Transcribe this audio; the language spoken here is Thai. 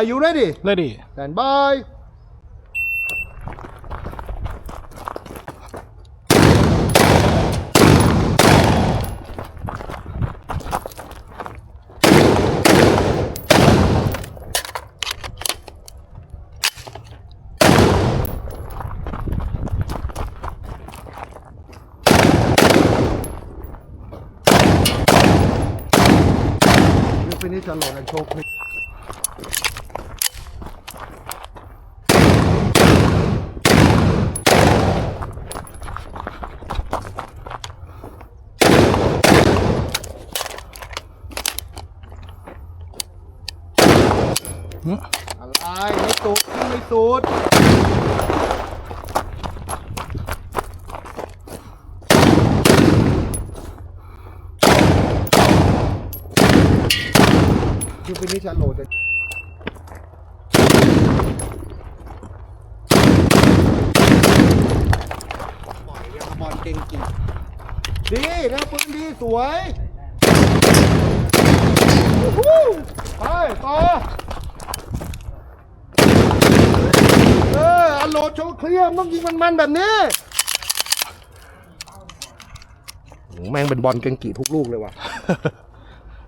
are you ready? Ready. Stand by. finish and choke me. อะไรไม่สุดไม่สุดยูฟินิชโหลดปล่อยยังบอลเก่งจริงดีนะปืนดีสวย ไปต่อออัน โชว์เคลียร์มันต้องยิงมันๆแบบนี้แม่งเป็นบอลเกงกีทุกลูกเลยว่ะ